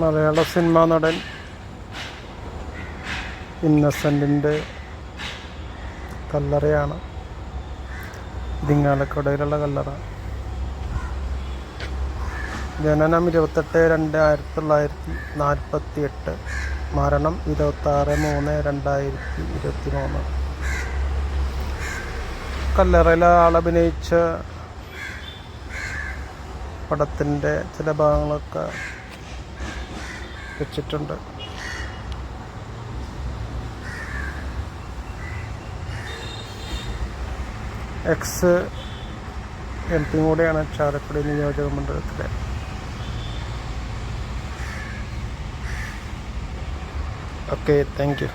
മലയാള cinema നടൻ ഇന്നസെന്റിന്റെ കല്ലറയാണ്. ഇരിങ്ങാലക്കുടയിലുള്ള കല്ലറ. ജനനം ഇരുപത്തെട്ട് രണ്ട് ആയിരത്തി തൊള്ളായിരത്തി നാൽപ്പത്തി എട്ട് മരണം ഇരുപത്താറ് മൂന്ന് രണ്ടായിരത്തി ഇരുപത്തി മൂന്ന് കല്ലറയിലെ ആളഭിനയിച്ച പടത്തിന്റെ ചില ഭാഗങ്ങളൊക്കെ വെച്ചിട്ടുണ്ട്. എക്സ് എം പി കൂടെയാണ് ചാലക്കുടി നിയോജക മണ്ഡലത്തിലെ. Okay thank you